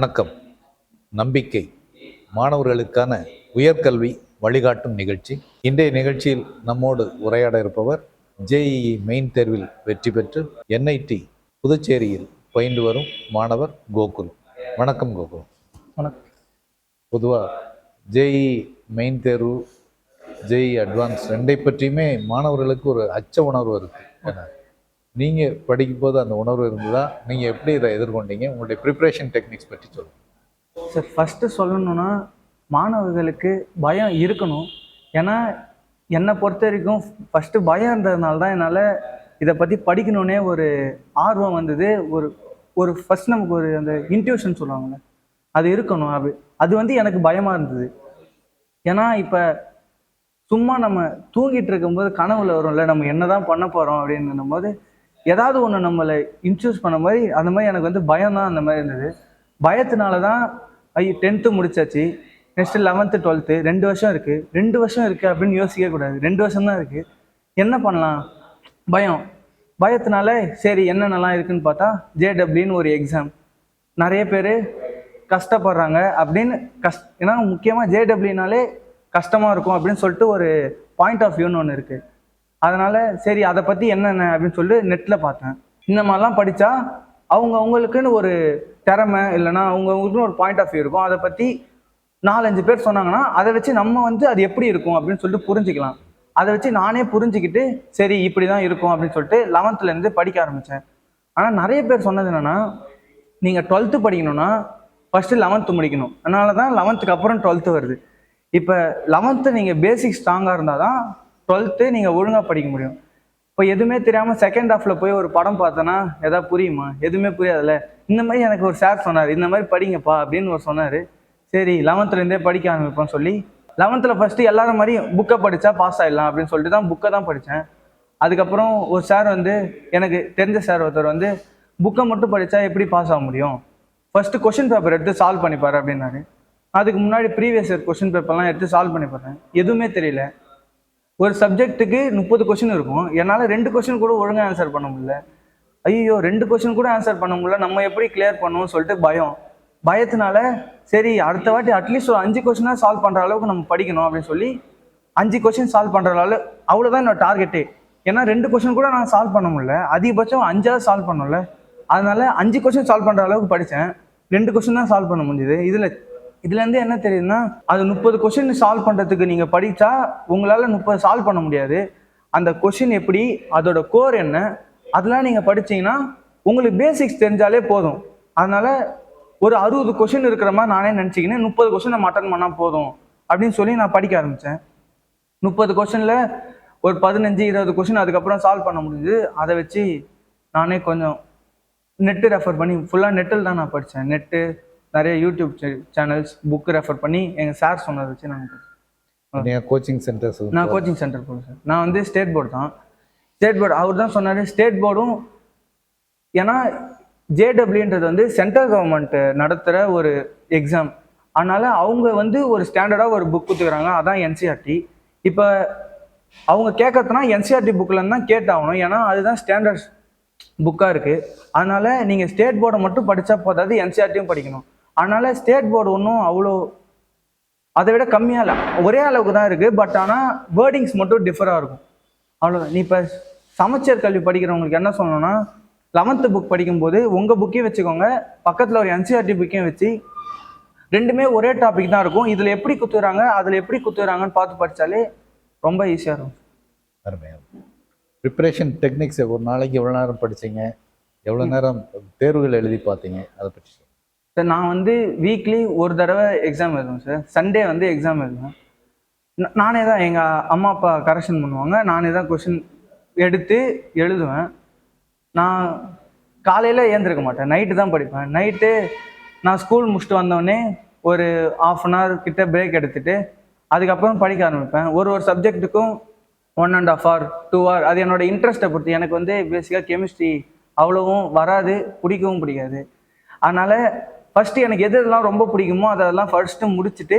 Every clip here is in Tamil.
வணக்கம். நம்பிக்கை மாணவர்களுக்கான உயர்கல்வி வழிகாட்டும் நிகழ்ச்சி. இன்றைய நிகழ்ச்சியில் நம்மோடு உரையாட இருப்பவர் ஜேஇஇ மெயின் தேர்வில் வெற்றி பெற்று என்ஐடி புதுச்சேரியில் பயின்று வரும் மாணவர் கோகுல். வணக்கம் கோகுல். வணக்கம். பொதுவாக ஜேஇ மெயின் தேர்வு ஜேஇ அட்வான்ஸ் ரெண்டை பற்றியுமே மாணவர்களுக்கு ஒரு அச்ச உணர்வு இருக்கு. ஏன்னா நீங்கள் படிக்கும்போது அந்த உணர்வு இருந்ததா? நீங்கள் எப்படி இதை எதிர்கொண்டீங்க? உங்களுடைய ப்ரிப்பரேஷன் டெக்னிக்ஸ் பற்றி சொல்லுங்கள் சார் ஃபஸ்ட்டு சொல்லணும்னா மாணவர்களுக்கு பயம் இருக்கணும். ஏன்னா என்னை பொறுத்த வரைக்கும் ஃபஸ்ட்டு பயம் இருந்ததுனால தான் என்னால் இதை பற்றி படிக்கணுன்னே ஒரு ஆர்வம் வந்தது. ஒரு ஒரு ஃபஸ்ட் நமக்கு ஒரு அந்த இன்ட்யூஷன் சொல்லுவாங்கள்ல அது இருக்கணும். அது அது வந்து எனக்கு பயமாக இருந்தது. ஏன்னா இப்போ சும்மா நம்ம தூங்கிட்டு இருக்கும்போது கனவுல வரும்ல நம்ம என்னதான் பண்ண போகிறோம் அப்படின்னும் போது ஏதாவது ஒன்று நம்மளை இன்சூஸ் பண்ண மாதிரி அந்த மாதிரி எனக்கு வந்து பயம் தான் அந்த மாதிரி இருந்தது. பயத்தினால தான் ஐயோ டென்த்து முடிச்சாச்சு. நெக்ஸ்ட்டு லெவன்த்து டுவெல்த்து ரெண்டு வருஷம் இருக்குது ரெண்டு வருஷம் இருக்குது அப்படின்னு யோசிக்கவே கூடாது. ரெண்டு வருஷம் தான் இருக்குது என்ன பண்ணலாம்? பயம். பயத்தினால சரி என்னென்னலாம் இருக்குன்னு பார்த்தா ஜேடபிள்யூன்னு ஒரு எக்ஸாம் நிறைய பேர் கஷ்டப்படுறாங்க அப்படின்னு கஷ் ஏன்னா முக்கியமாக ஜேடபிள்யூனாலே கஷ்டமாக இருக்கும் அப்படின்னு சொல்லிட்டு ஒரு பாயிண்ட் ஆஃப் வியூன்னு ஒன்று இருக்குது அதனால் சரி அதை பற்றி என்னென்ன அப்படின்னு சொல்லி நெட்டில் பார்த்தேன். இந்த மாதிரிலாம் படித்தா அவங்க அவங்களுக்குன்னு ஒரு திறமை இல்லைன்னா அவங்கவுங்களுக்குன்னு ஒரு பாயிண்ட் ஆஃப் வியூ இருக்கும். அதை பற்றி நாலஞ்சு பேர் சொன்னாங்கன்னா அதை வச்சு நம்ம வந்து அது எப்படி இருக்கும் அப்படின்னு சொல்லிட்டு புரிஞ்சுக்கலாம். அதை வச்சு நானே புரிஞ்சுக்கிட்டு சரி இப்படி தான் இருக்கும் அப்படின்னு சொல்லிட்டு லெவன்த்துலேருந்து படிக்க ஆரம்பித்தேன் ஆனால் நிறைய பேர் சொன்னது என்னென்னா நீங்கள் டுவெல்த்து படிக்கணும்னா ஃபஸ்ட்டு லெவன்த்து முடிக்கணும். அதனால தான் லெவன்த்துக்கு அப்புறம் டுவெல்த்து வருது. இப்போ லெவன்த்து நீங்கள் பேசிக் ஸ்ட்ராங்காக இருந்தால் தான் டுவெல்த்து நீங்கள் ஒழுங்காக படிக்க முடியும். இப்போ எதுவுமே தெரியாமல் செகண்ட் ஹாஃபில் போய் ஒரு படம் பார்த்தோன்னா எதாவது புரியுமா? எதுவுமே புரியாதுல்ல. இந்த மாதிரி எனக்கு ஒரு சார் சொன்னார் இந்த மாதிரி படிங்கப்பா அப்படின்னு ஒரு சொன்னார். சரி லெவன்த்துலேருந்தே படிக்க ஆரம்பிப்போம்னு சொல்லி லெவன்த்தில் ஃபஸ்ட்டு எல்லாரும் மாதிரி புக்கை படித்தா பாஸ் ஆகிடலாம் அப்படின்னு சொல்லிட்டு தான் புக்கை தான் படித்தேன் அதுக்கப்புறம் ஒரு சார் வந்து எனக்கு தெரிஞ்ச சார் ஒருத்தர் வந்து புக்கை மட்டும் படித்தா எப்படி பாஸ் ஆக முடியும்? ஃபஸ்ட்டு கொஷின் பேப்பர் எடுத்து சால்வ் பண்ணிப்பார் அப்படின்னாரு. அதுக்கு முன்னாடி ப்ரீவியஸ் இயர் கொஷின் பேப்பர்லாம் எடுத்து சால்வ் பண்ணி பார்த்தேன் எதுவுமே தெரியல. ஒரு சப்ஜெக்ட்டுக்கு முப்பது கொஷின் இருக்கும். என்னால் ரெண்டு கொஷின் கூட ஒழுங்காக ஆன்சர் பண்ண முடியல. ஐயோ ரெண்டு கொஷின் கூட ஆன்சர் பண்ண முடியல. நம்ம எப்படி கிளியர் பண்ணுவோம்னு சொல்லிட்டு பயம். பயத்தினால சரி அடுத்த வாட்டி அட்லீஸ்ட் ஒரு அஞ்சு கொஷினாக சால்வ் பண்ணுற அளவுக்கு நம்ம படிக்கணும் அப்படின்னு சொல்லி அஞ்சு கொஷின் சால்வ் பண்ணுற அளவு அவ்வளோதான் என்னோட டார்கெட்டே ஏன்னா ரெண்டு கொஷின் கூட நான் சால்வ் பண்ண முடியல. அதிகபட்சம் அஞ்சாவது சால்வ் பண்ணல அதனால அஞ்சு கொஷின் சால்வ் பண்ணுற அளவுக்கு படித்தேன் ரெண்டு கொஷின் தான் சால்வ் பண்ண முடிஞ்சுது. இதில் இதுலேருந்து என்ன தெரியுதுன்னா அது முப்பது கொஷின் சால்வ் பண்ணுறதுக்கு நீங்கள் படித்தா உங்களால் முப்பது சால்வ் பண்ண முடியாது. அந்த கொஷின் எப்படி அதோட கோர் என்ன அதெல்லாம் நீங்கள் படிச்சீங்கன்னா உங்களுக்கு பேசிக்ஸ் தெரிஞ்சாலே போதும். அதனால் ஒரு அறுபது கொஷின் இருக்கிற மாதிரி நானே நினச்சிக்கினேன் முப்பது கொஷின் நம்ம அட்டன் பண்ணால் போதும் அப்படின்னு சொல்லி நான் படிக்க ஆரம்பித்தேன் முப்பது கொஷினில் ஒரு பதினஞ்சு இருபது கொஷின் அதுக்கப்புறம் சால்வ் பண்ண முடிஞ்சுது. அதை வச்சு நானே கொஞ்சம் நெட்டு ரெஃபர் பண்ணி ஃபுல்லாக நெட்டில் தான் நான் படித்தேன் நெட்டு நிறைய யூடியூப் சேனல்ஸ் புக்கு ரெஃபர் பண்ணி எங்கள் சார் சொன்னதை வச்சு நான் நீங்கள் கோச்சிங் சென்டர்ஸ் நான் கோச்சிங் சென்டர் போகிறேன் சார் நான் வந்து ஸ்டேட் போர்டு தான். ஸ்டேட் போர்டு அவர் தான் சொன்னார் ஸ்டேட் போர்டும் ஏன்னா ஜேடபிள்யூன்றது வந்து சென்ட்ரல் கவர்மெண்ட் நடத்துகிற ஒரு எக்ஸாம் அதனால் அவங்க வந்து ஒரு ஸ்டாண்டர்டாக ஒரு புக் கொடுத்துக்கிறாங்க. அதான் என்சிஆர்டி இப்போ அவங்க கேட்கறதுனா என்சிஆர்டி புக்கில் தான் கேட்டாகணும். ஏன்னா அதுதான் ஸ்டாண்டர்ட் புக்காக இருக்குது அதனால் நீங்கள் ஸ்டேட் போர்டை மட்டும் படித்தா போதாது என்சிஆர்டியும் படிக்கணும். அதனால் ஸ்டேட் போர்டு ஒன்றும் அவ்வளோ அதை விட கம்மியாக இல்லை. ஒரே அளவுக்கு தான் இருக்குது பட் ஆனால் வேர்டிங்ஸ் மட்டும் டிஃபராக இருக்கும். அவ்வளோதான் நீ இப்போ சமச்சீர் கல்வி படிக்கிறவங்களுக்கு என்ன சொல்லணும்னா லெவன்த்து புக் படிக்கும்போது உங்கள் புக்கையும் வச்சுக்கோங்க. பக்கத்தில் ஒரு என்சிஆர்டி புக்கையும் வச்சு ரெண்டுமே ஒரே டாபிக் தான் இருக்கும். இதில் எப்படி குத்துறாங்க அதில் எப்படி குத்துறாங்கன்னு பார்த்து படித்தாலே ரொம்ப ஈஸியாக இருக்கும். அருமையாக ப்ரிப்பரேஷன் டெக்னிக்ஸ் ஒரு நாளைக்கு எவ்வளோ நேரம் படித்தீங்க எவ்வளோ நேரம் தேர்வுகள் எழுதி பார்த்தீங்க? அதை பற்றி சார் நான் வந்து வீக்லி ஒரு தடவை எக்ஸாம் எழுதுவேன் சார் சண்டே வந்து எக்ஸாம் எழுதுவேன். நானே தான் எங்கள் அம்மா அப்பா கரெக்ஷன் பண்ணுவாங்க. நானே தான் கொஷின் எடுத்து எழுதுவேன். நான் காலையில் ஏந்திருக்க மாட்டேன். நைட்டு தான் படிப்பேன். நைட்டு நான் ஸ்கூல் முடிச்சுட்டு வந்தோடனே ஒரு ஆஃப் அன் ஹவர் கிட்ட பிரேக் எடுத்துகிட்டு அதுக்கப்புறம் படிக்க ஆரம்பிப்பேன். ஒரு ஒரு சப்ஜெக்ட்டுக்கும் one and half hour two hour அது என்னோட இன்ட்ரெஸ்ட்டை பொறுத்து. எனக்கு வந்து பேசிக்காக கெமிஸ்ட்ரி அவ்வளவும் வராது பிடிக்கவும் பிடிக்காது. அதனால் ஃபஸ்ட்டு எனக்கு எது எதெல்லாம் ரொம்ப பிடிக்குமோ அதெல்லாம் ஃபர்ஸ்ட்டு முடிச்சுட்டு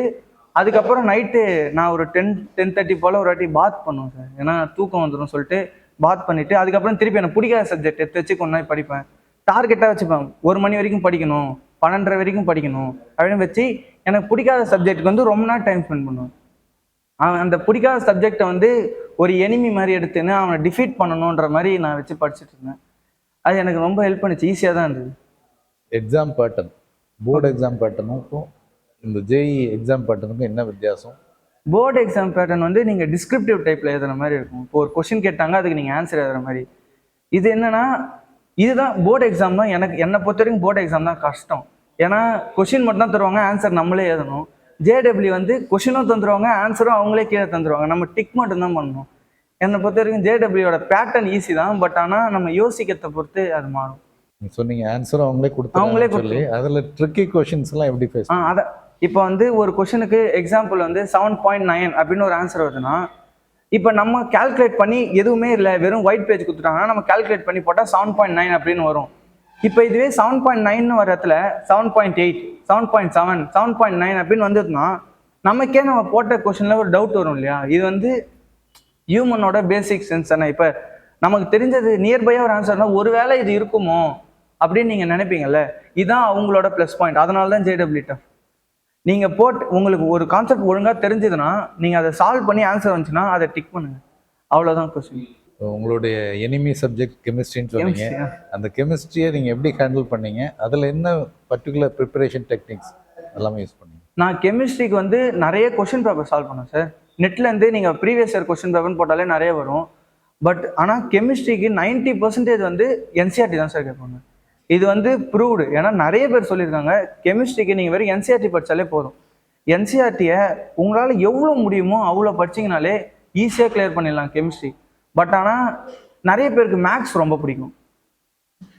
அதுக்கப்புறம் நைட்டு நான் ஒரு டென் டென் தேர்ட்டி போல் ஒரு வாட்டி பாத் பண்ணுவேன் சார் ஏன்னா தூக்கம் வந்துடும் சொல்லிட்டு பாத் பண்ணிவிட்டு அதுக்கப்புறம் திருப்பி எனக்கு பிடிக்காத சப்ஜெக்ட் எடுத்து வச்சு கொஞ்ச நாள் படிப்பேன் டார்கெட்டாக வச்சுப்பேன். ஒரு மணி வரைக்கும் படிக்கணும் பன்னெண்டரை வரைக்கும் படிக்கணும் அப்படின்னு வச்சு எனக்கு பிடிக்காத சப்ஜெக்ட்டுக்கு வந்து ரொம்ப நாள் டைம் ஸ்பெண்ட் பண்ணுவேன். அவன் அந்த பிடிக்காத சப்ஜெக்டை வந்து ஒரு எனிமி மாதிரி எடுத்துன்னு அவனை டிஃபீட் பண்ணணுன்ற மாதிரி நான் வச்சு படிச்சுட்டு இருந்தேன். அது எனக்கு ரொம்ப ஹெல்ப் பண்ணிச்சு. ஈஸியாக தான் இருந்தது. எக்ஸாம் பேட்டர்ன் போர்டு எக்ஸாம் பேட்டர்னுக்கும் இந்த ஜேஇ எக்ஸாம் பேட்டர்னுக்கும் என்ன வித்தியாசம்? போர்டு எக்ஸாம் பேட்டர்ன் வந்து நீங்கள் டிஸ்கிரிப்டிவ் டைப்பில் எழுதுற மாதிரி இருக்கும். இப்போ ஒரு கொஷின் கேட்டாங்க அதுக்கு நீங்கள் ஆன்சர் எழுதுற மாதிரி. இது என்னன்னா இதுதான் போர்டு எக்ஸாம் தான் எனக்கு என்னை பொறுத்த வரைக்கும் போர்டு எக்ஸாம் தான் கஷ்டம். ஏன்னா கொஷின் மட்டும் தான் தருவாங்க ஆன்சர் நம்மளே எழுதணும். ஜேடபிள்யூ வந்து கொஷினும் தந்துருவாங்க ஆன்சரும் அவங்களே கீழே தந்துருவாங்க. நம்ம டிக் மட்டும் தான் பண்ணணும். என்னை பொறுத்த வரைக்கும் ஜேடபிள்யூட பேட்டர்ன் ஈஸி தான் பட் ஆனால் நம்ம யோசிக்கிறத பொறுத்து அது மாறும். சொன்னீங்க ஆன்சரும் அவங்களே கொடுத்தாங்க அவங்களே சொல்லி அதுல ட்ரிக்கி கொஷின்ஸ் எல்லாம் எப்படி ஃபேஸ் அதை இப்போ வந்து ஒரு கொஷனுக்கு எக்ஸாம்பிள் வந்து செவன் பாயிண்ட் நைன் அப்படின்னு ஒரு ஆன்சர் வருதுன்னா இப்போ நம்ம கால்குலேட் பண்ணி எதுவுமே இல்லை வெறும் ஒயிட் பேஜ் கொடுத்துட்டாங்கன்னா நம்ம கால்குலேட் பண்ணி போட்டால் செவன் பாயிண்ட் நைன் அப்படின்னு வரும். இப்போ இதுவே செவன் பாயிண்ட் நைன் வர இடத்துல seven point eight seven point seven seven point nine அப்படின்னு வந்ததுன்னா நமக்கே நம்ம போட்ட கொஷனில் ஒரு டவுட் வரும் இல்லையா? இது வந்து ஹியூமனோட பேசிக் சென்ஸ் தானே? இப்போ நமக்கு தெரிஞ்சது நியர்பையாக ஒரு ஆன்சர்னா ஒருவேளை இது இருக்குமோ? அப்படின்னு நீங்கள் நினைப்பீங்கல்ல? இதுதான் அவங்களோட ப்ளஸ் பாயிண்ட் அதனால தான் ஜேடபிள்யூ டஃப் நீங்கள் போட்டு உங்களுக்கு ஒரு கான்செப்ட் ஒழுங்காக தெரிஞ்சதுன்னா நீங்கள் அதை சால்வ் பண்ணி ஆன்சர் வந்துச்சுன்னா அதை டிக் பண்ணுங்க. அவ்வளோதான் கொஸ்டின் உங்களுடைய எனிமி சப்ஜெக்ட் கெமிஸ்ட்ரின்னு சொன்னீங்க. அந்த கெமிஸ்ட்ரியை நீங்க எப்படி ஹேண்டில் பண்ணீங்க? அதுல என்ன பர்டிகுலர் ப்ரிப்பரேஷன் டெக்னிக்ஸ் எல்லாமே யூஸ் பண்ணீங்க? நான் கெமிஸ்ட்ரிக்கு வந்து நிறைய கொஷின் பேப்பர் சால்வ் பண்ணேன் சார் நெட்லேருந்து நீங்கள் ப்ரீவியஸ் இயர் கொஷின் பேப்பர்னு போட்டாலே நிறைய வரும். பட் ஆனால் கெமிஸ்ட்ரிக்கு 90% பர்சன்டேஜ் வந்து என்சிஆர்டி தான் சார் கேட்பாங்க. இது வந்து ப்ரூவ்டு. ஏன்னா நிறைய பேர் சொல்லியிருக்காங்க கெமிஸ்ட்ரிக்கு நீங்கள் வெறும் என்சிஆர்டி படித்தாலே போதும். என்சிஆர்டியை உங்களால் எவ்வளோ முடியுமோ அவ்வளோ படிச்சிங்கனாலே ஈஸியாக கிளியர் பண்ணிடலாம் கெமிஸ்ட்ரி. பட் ஆனால் நிறைய பேருக்கு மேக்ஸ் ரொம்ப பிடிக்கும்.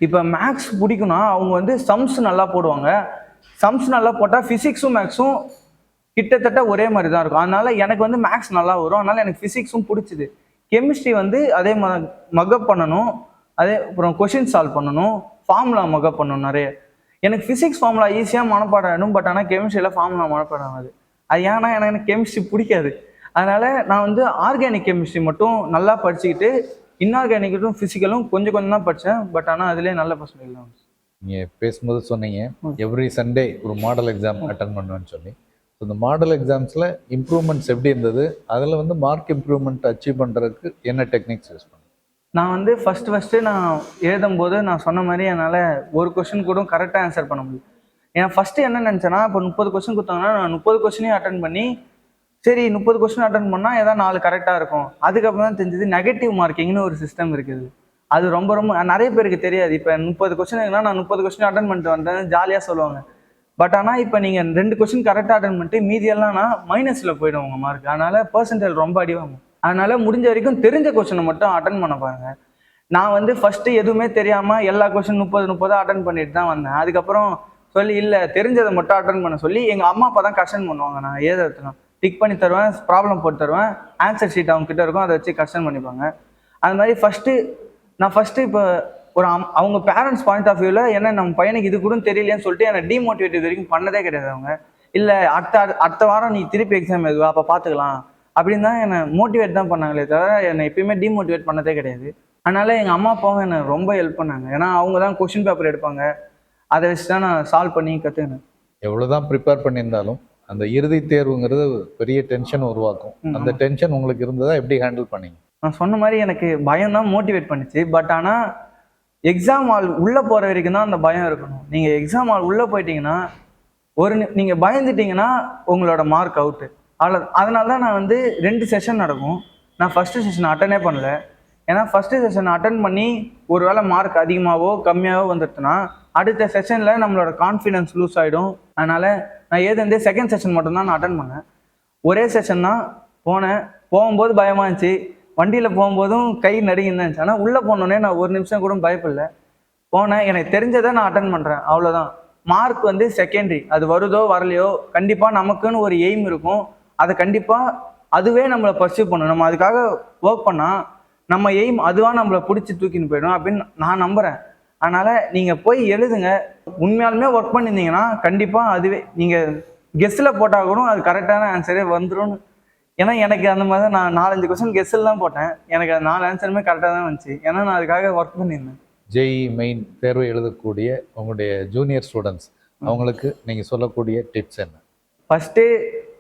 இப்போ மேக்ஸ் பிடிக்கும்னா அவங்க வந்து சம்ஸ் நல்லா போடுவாங்க. சம்ஸ் நல்லா போட்டால் ஃபிசிக்ஸும் மேக்ஸும் கிட்டத்தட்ட ஒரே மாதிரி தான் இருக்கும். அதனால் எனக்கு வந்து மேக்ஸ் நல்லா வரும். அதனால் எனக்கு ஃபிசிக்ஸும் பிடிச்சிது. கெமிஸ்ட்ரி வந்து அதே ம மக்கப் பண்ணணும். அதே அப்புறம் கொஷின் சால்வ் பண்ணணும். ஃபார்முலா மக்கப் பண்ணணும் நிறைய. எனக்கு ஃபிசிக்ஸ் ஃபார்முலா ஈஸியாக மனப்பாடம் ஆகிடும் பட் ஆனால் கெமிஸ்ட்ரியில் ஃபார்முலா மனப்பாடம் ஆகாது அது ஏன்னா எனக்கு கெமிஸ்ட்ரி பிடிக்காது. அதனால நான் வந்து ஆர்கானிக் கெமிஸ்ட்ரி மட்டும் நல்லா படிச்சுக்கிட்டு இன்ஆர்கானிக்கும் ஃபிசிக்கலும் கொஞ்சம் கொஞ்சம் தான் படித்தேன் பட் ஆனால் அதுலேயே நல்ல பர்சன்டேஜ் தான் வந்துச்சு. நீங்க பேசும்போது சொன்னீங்க. எவ்ரி சண்டே ஒரு மாடல் எக்ஸாம் அட்டன் பண்ணுவேன்னு சொல்லி. ஸோ இந்த மாடல் எக்ஸாம்ஸில் இம்ப்ரூவ்மெண்ட்ஸ் எப்படி இருந்தது? அதில் வந்து மார்க் இம்ப்ரூவ்மெண்ட் அச்சீவ் பண்ணுறதுக்கு என்ன டெக்னிக்ஸ் யூஸ் பண்ணீங்க? நான் வந்து ஃபர்ஸ்ட் ஃபஸ்ட்டு நான் எழுதும்போது நான் சொன்ன மாதிரி என்னால் ஒரு கொஷின் கூட கரெக்டாக ஆன்சர் பண்ண முடியும் ஏன் ஃபஸ்ட்டு என்ன நினச்சேன்னா இப்போ முப்பது கொஸ்டின் கொடுத்தாங்கன்னா நான் முப்பது கொஸ்டினையும் அட்டன் பண்ணி சரி முப்பது கொஸ்டின் அட்டன் பண்ணால் ஏதாவது நாலு கரெக்டாக இருக்கும். அதுக்கப்புறம் தான் தெரிஞ்சது நெகட்டிவ் மார்க்கிங்னு ஒரு சிஸ்டம் இருக்குது அது ரொம்ப ரொம்ப நிறைய பேருக்கு தெரியாது. இப்போ முப்பது கொஸ்டின் நான் முப்பது கொஸ்டின் அட்டன் பண்ணிட்டு வந்தேன் ஜாலியாக சொல்லுவாங்க. பட் ஆனால் இப்போ நீங்கள் ரெண்டு கொஸ்டின் கரெக்டாக அட்டன் பண்ணிட்டு மீதியெல்லாம் நான் மைனஸில் போயிடும் உங்கள் மார்க் அதனால் பர்சன்டேஜ் ரொம்ப அடிவாகும் அதனால முடிஞ்ச வரைக்கும் தெரிஞ்ச கொஸ்டினை மட்டும் அட்டன் பண்ண பாருங்க. நான் வந்து ஃபஸ்ட்டு எதுவுமே தெரியாமல் எல்லா கொஸ்டின் முப்பது முப்பதாக அட்டன் பண்ணிட்டு தான் வந்தேன். அதுக்கப்புறம் சொல்லி இல்லை தெரிஞ்சதை மட்டும் அட்டன் பண்ண. சொல்லி எங்கள் அம்மா அப்பா தான் கஷ்டன் பண்ணுவாங்க. நான் ஏதாவது டிக் பண்ணி தருவேன் ப்ராப்ளம் போட்டு தருவேன். ஆன்சர் ஷீட் அவங்க கிட்ட இருக்கும் அதை வச்சு கரெக்ஷன் பண்ணிப்பாங்க. அது மாதிரி ஃபஸ்ட்டு நான் ஃபஸ்ட்டு இப்போ ஒரு அம்- அவங்க பேரண்ட்ஸ் பாயிண்ட் ஆஃப் வியூவில் என்ன நம்ம பையனுக்கு இது கூட தெரியலையேன்னு சொல்லிட்டு என்னை டிமோட்டிவேட் இது வரைக்கும் பண்ணதே கிடையாது அவங்க. இல்லை அடுத்த அடுத்த வாரம் நீ திருப்பி எக்ஸாம் எதுவா அப்போ பார்த்துக்கலாம் அப்படின்னு தான் என்னை மோட்டிவேட் தான் பண்ணாங்களே தவிர என்னை எப்பயுமே டிமோட்டிவேட் பண்ணதே கிடையாது. அதனால எங்கள் அம்மா அப்பாவும் என்னை ரொம்ப ஹெல்ப் பண்ணாங்க. ஏன்னா அவங்க தான் கொஷின் பேப்பர் எடுப்பாங்க. அதை வச்சு தான் நான் சால்வ் பண்ணி கற்றுக்கினேன் எவ்வளோதான் ப்ரிப்பேர் பண்ணியிருந்தாலும் அந்த இறுதி தேர்வுங்கிறது பெரிய டென்ஷன் உருவாக்கும். அந்த டென்ஷன் உங்களுக்கு இருந்ததா எப்படி ஹேண்டில் பண்ணீங்க? நான் சொன்ன மாதிரி எனக்கு பயம் தான் மோட்டிவேட் பண்ணுச்சு. பட் ஆனால் எக்ஸாம் ஹால் உள்ளே போகிற வரைக்கும் தான் அந்த பயம் இருக்கணும். நீங்கள் எக்ஸாம் ஹால் உள்ளே போயிட்டீங்கன்னா ஒரு நீங்கள் பயந்துட்டீங்கன்னா உங்களோட மார்க் அவுட்டு அவ்வளோ அதனால தான் நான் வந்து ரெண்டு செஷன் நடக்கும். நான் ஃபஸ்ட்டு செஷன் அட்டனே பண்ணல. ஏன்னா ஃபஸ்ட்டு செஷன் அட்டன் பண்ணி ஒரு வேளை மார்க் அதிகமாகவோ கம்மியாகவோ வந்துடுச்சுன்னா அடுத்த செஷனில் நம்மளோட கான்ஃபிடன்ஸ் லூஸ் ஆகிடும் அதனால் நான் ஏதேந்தே செகண்ட் செஷன் மட்டும்தான் நான் அட்டன் பண்ணேன். ஒரே செஷன் தான் போனேன். போகும்போது பயமாக இருந்துச்சு. வண்டியில் போகும்போதும் கை நடுங்கின்னு இருந்துச்சு. ஆனால் உள்ளே போனோடனே நான் ஒரு நிமிஷம் கூட பயப்படல. போனேன். எனக்கு தெரிஞ்சதை நான் அட்டன் பண்ணுறேன் அவ்வளோதான் மார்க் வந்து செகண்டரி அது வருதோ வரலையோ கண்டிப்பாக நமக்குன்னு ஒரு எய்ம் இருக்கும். அதை கண்டிப்பாக அதுவே நம்மளை பர்சியூ பண்ணும். நம்ம அதுக்காக ஒர்க் பண்ணால் நம்ம எய்ம் அதுவாக நம்மளை பிடிச்சி தூக்கின்னு போயிடும் அப்படின்னு நான் நம்புகிறேன் அதனால் நீங்கள் போய் எழுதுங்க. உண்மையாலுமே ஒர்க் பண்ணியிருந்தீங்கன்னா கண்டிப்பாக அதுவே நீங்கள் கெஸ்ஸில் போட்டால் கூட அது கரெக்டான ஆன்சரே வந்துரும்னு. ஏன்னா எனக்கு அந்த மாதிரி தான் நான் நாலஞ்சு கொஸ்டின் கெஸ்ஸில் தான் போட்டேன். எனக்கு அது நாலு ஆன்சருமே கரெக்டாக தான் வந்துச்சு. ஏன்னா நான் அதுக்காக ஒர்க் பண்ணியிருந்தேன். ஜேஇ மெயின் தேர்வு எழுதக்கூடிய உங்களுடைய ஜூனியர் ஸ்டூடெண்ட்ஸ் அவங்களுக்கு நீங்கள் சொல்லக்கூடிய டிப்ஸ் என்ன? ஃபஸ்ட்டு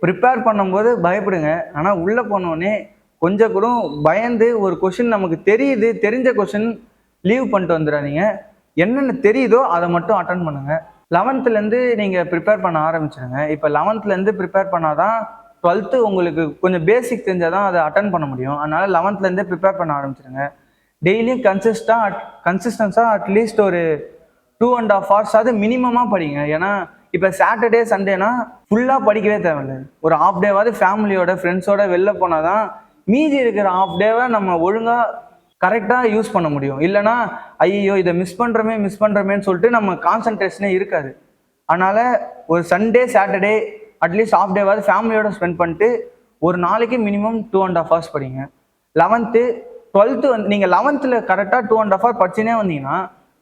ப்ரிப்பேர் பண்ணும்போது பயப்படுங்க. ஆனால் உள்ளே போனோடனே கொஞ்சம் கூட பயந்து ஒரு கொஷின் நமக்கு தெரியுது தெரிஞ்ச கொஷின் லீவ் பண்ணிட்டு வந்துடாதீங்க. என்னென்ன தெரியுதோ அதை மட்டும் அட்டன் பண்ணுங்கள் லெவன்த்துலேருந்து நீங்கள் ப்ரிப்பேர் பண்ண ஆரம்பிச்சிடுங்க இப்போ லெவன்த்துலேருந்து ப்ரிப்பேர் பண்ணால் தான் டுவெல்த்து உங்களுக்கு கொஞ்சம் பேசிக் தெரிஞ்சால் தான் அதை அட்டன் பண்ண முடியும். அதனால் லெவன்த்துலேருந்தே ப்ரிப்பேர் பண்ண ஆரம்பிச்சிடுங்க டெய்லியும் கன்சிஸ்டாக கன்சிஸ்டன்ஸாக அட்லீஸ்ட் ஒரு டூ அண்ட் ஆஃப் ஹவர்ஸ் அது மினிமமாக படிங்க. ஏன்னா இப்போ சாட்டர்டே சண்டேனா ஃபுல்லாக படிக்கவே தேவையில்லை. ஒரு ஆஃப் டேவாவது ஃபேமிலியோட ஃப்ரெண்ட்ஸோட வெளில போனால் தான் மீதி இருக்கிற ஆஃப் டேவை நம்ம ஒழுங்காக கரெக்டாக யூஸ் பண்ண முடியும். இல்லைனா ஐயோ இதை மிஸ் பண்ணுறமே மிஸ் பண்ணுறமேன்னு சொல்லிட்டு நம்ம கான்சன்ட்ரேஷனே இருக்காது. அதனால் ஒரு Sunday Saturday at least half டேவாவது ஃபேமிலியோட ஸ்பெண்ட் பண்ணிட்டு ஒரு நாளைக்கு minimum two and half hours படிங்க. லெவன்த்து டுவெல்த்து வந்து நீங்கள் லெவன்த்தில் கரெக்டாக டூ அண்ட் ஆஃப் ஹவர் படிச்சுனே வந்தீங்கன்னா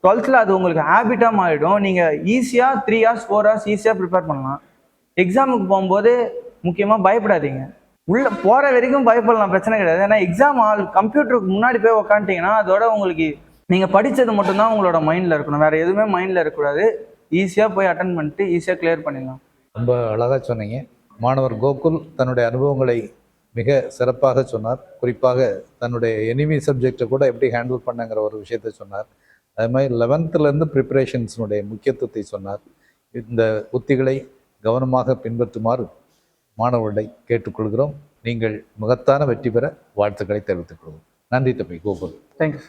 டுவெல்த்தில் அது உங்களுக்கு ஹேபிட்டாக மாறிடும். நீங்கள் ஈஸியாக த்ரீ ஹார்ஸ் ஃபோர் ஹார்ஸ் ஈஸியாக ப்ரிப்பேர் பண்ணலாம். எக்ஸாமுக்கு போகும்போது முக்கியமாக பயப்படாதீங்க. உள்ளே போகிற வரைக்கும் பயப்படலாம் பிரச்சனை கிடையாது. ஏன்னா எக்ஸாம் ஆல் கம்ப்யூட்டருக்கு முன்னாடி போய் உக்காந்துட்டிங்கன்னா அதோட உங்களுக்கு நீங்கள் படித்தது மட்டும்தான் உங்களோட மைண்டில் இருக்கணும். வேறு எதுவுமே மைண்டில் இருக்கக்கூடாது. ஈஸியாக போய் அட்டன் பண்ணிட்டு ஈஸியாக கிளியர் பண்ணிடலாம். ரொம்ப அழகாக சொன்னீங்க. மாணவர் கோகுல் தன்னுடைய அனுபவங்களை மிக சிறப்பாக சொன்னார். குறிப்பாக தன்னுடைய எனிமி சப்ஜெக்டை கூட எப்படி ஹேண்டில் பண்ணுங்கிற ஒரு விஷயத்தை சொன்னார். அது மாதிரி லெவன்த்துலேருந்து ப்ரிப்பரேஷன்ஸினுடைய முக்கியத்துவத்தை சொன்னார். இந்த உத்திகளை கவனமாக பின்பற்றுமாறு மாணவர்களை கேட்டுக்கொள்கிறோம். நீங்கள் மகத்தான வெற்றி பெற வாழ்த்துக்களை தெரிவித்துக் கொள்வோம் நன்றி தம்பி கோகுல். தேங்க்யூ